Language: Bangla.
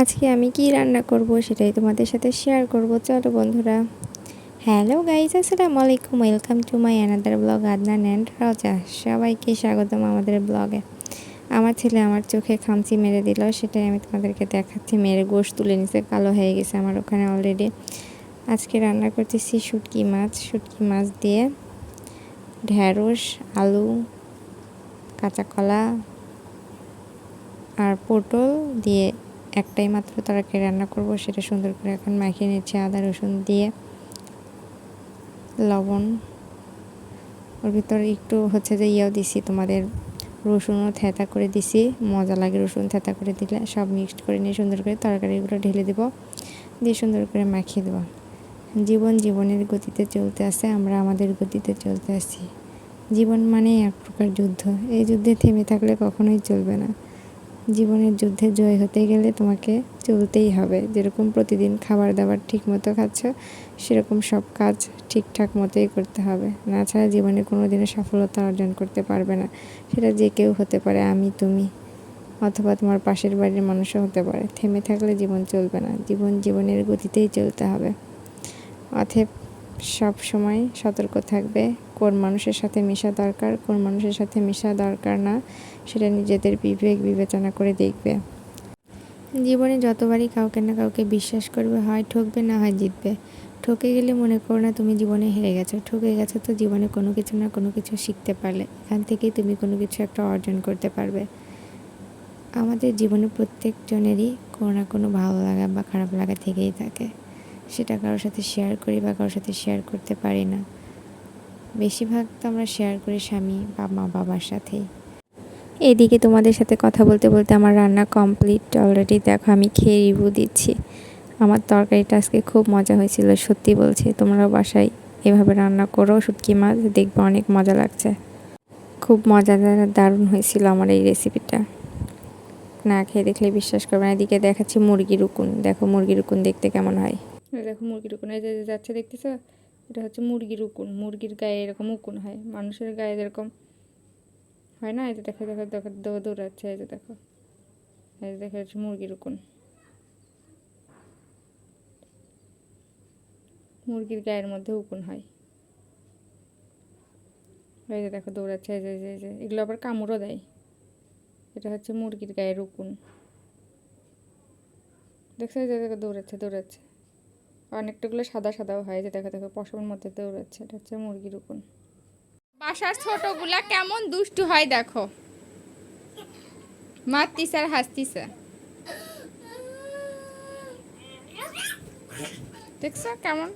আজকে আমি কি রান্না করব সেটাই তোমাদের সাথে শেয়ার করব। চলো বন্ধুরা। হ্যালো গাইজ আসসালামু আলাইকুম। Welcome to my another blog Adnan and Raza সবাইকে স্বাগতম আমাদের ব্লগে আমার ছেলে আমার চোখে খামচি মেরে দিল, সেটাই আমি তোমাদেরকে দেখাচ্ছি। মেরে গোশ তুলে নিছে, কালো হয়ে গেছে আমার ওখানে অলরেডি আজকে রান্না করতেছি শুটকি মাছ। শুটকি মাছ দিয়ে ঢ্যাঁড়স আলু, কাঁচা কলা আর পটল দিয়ে একটাই মাত্র তরকারি রান্না করব, সেটা সুন্দর করে এখন মাখিয়ে নিচ্ছি আদা, রসুন দিয়ে। লবণ। ওর ভিতরে একটু হচ্ছে যে ইয়েও দিছি, তোমাদের রসুনও থেতা করে দিছি। মজা লাগে রসুন থেতা করে দিলে। সব মিক্সড করে নিয়ে সুন্দর করে তরকারিগুলো ঢেলে দেবো, দিয়ে সুন্দর করে মাখিয়ে দেবো। জীবন জীবনের গতিতে চলতে আসে আমরা আমাদের গতিতে চলতে আছি। জীবন মানে এক প্রকার যুদ্ধ। এই যুদ্ধে থেমে থাকলে কখনোই চলবে না। জীবনের যুদ্ধে জয় হতে গেলে তোমাকে চলতেই হবে। যেরকম প্রতিদিন খাবার দাবার ঠিক মতো খাচ্ছ, সেরকম সব কাজ ঠিকঠাক মতোই করতে হবে। না ছাড়া জীবনে কোনো দিনও সফলতা অর্জন করতে পারবে না। সেটা যে কেউ হতে পারে, আমি, তুমি, অথবা তোমার পাশের বাড়ির মানুষও হতে পারে। থেমে থাকলে জীবন চলবে না। জীবন জীবনের গতিতেই চলতে হবে। অথব সব সময় সতর্ক থাকবে। কোন মানুষের সাথে মেশা দরকার, কোন মানুষের সাথে মেশা দরকার না, সেটা নিজেদের বিবেক বিবেচনা করে দেখবে। জীবনে যতবারই কাউকে না কাউকে বিশ্বাস করবে, হয় ঠকবে না হয় জিতবে। ঠকে গেলে মনে করো না তুমি জীবনে হেরে গেছো। ঠকে গেছো তো জীবনে কোনো কিছু না কোনো কিছু শিখতে পারলে। এখান থেকেই তুমি কোনো কিছু একটা অর্জন করতে পারবে। আমাদের জীবনে প্রত্যেকজনেরই কোনো না কোনো ভালো লাগা বা খারাপ লাগা থেকেই থাকে। সেটা কারোর সাথে শেয়ার করি বা কারোর সাথে শেয়ার করতে পারি না। বেশিরভাগ তো আমরা শেয়ার করি স্বামী বা মা বাবার সাথেই। এদিকে তোমাদের সাথে কথা বলতে বলতে আমার রান্না কমপ্লিট অলরেডি দেখো আমি খেয়ে রিভিউ দিচ্ছি। আমার তরকারিটা আজকে খুব মজা হয়েছিল, সত্যি বলছি। তোমরাও বাসায় এভাবে রান্না করো, শুটকি মাছ, দেখবে অনেক মজা লাগছে। খুব মজাদার, দারুণ হয়েছিল আমার এই রেসিপিটা না খেয়ে দেখলে বিশ্বাস করবে না। এদিকে দেখাচ্ছি মুরগির উকুন। দেখো মুরগির উকুন দেখতে কেমন হয়। দেখো মুরগির উকুন এই যে যাচ্ছে দেখতেছো? এটা হচ্ছে মুরগির উকুন মুরগির গায়ে এরকম উকুন হয় মানুষের গায়ে যেরকম হয় না? এই যে দেখো দেখো দেখো দৌড়াচ্ছে এই যে দেখো। এই যে দেখো হচ্ছে মুরগির উকুন। মুরগির গায়ের মধ্যে উকুন হয়। এই যে দেখো দৌড়াচ্ছে এই যে, এই যে। এগুলো আবার কামড়ও দেয়। এটা হচ্ছে মুরগির গায়ের উকুন। দেখছ? এই যে দেখো দৌড়াচ্ছে দৌড়াচ্ছে। অনেকটাগুলো সাদা সাদাও হয়, যে দেখো দেখো পশমের মধ্যে দৌড়াচ্ছে, এটা হচ্ছে মুরগির উকুন বাসার ছোটগুলা কেমন দুষ্টু হয় দেখো। মারতিছে আর হাসতিছে। দেখছ কেমন?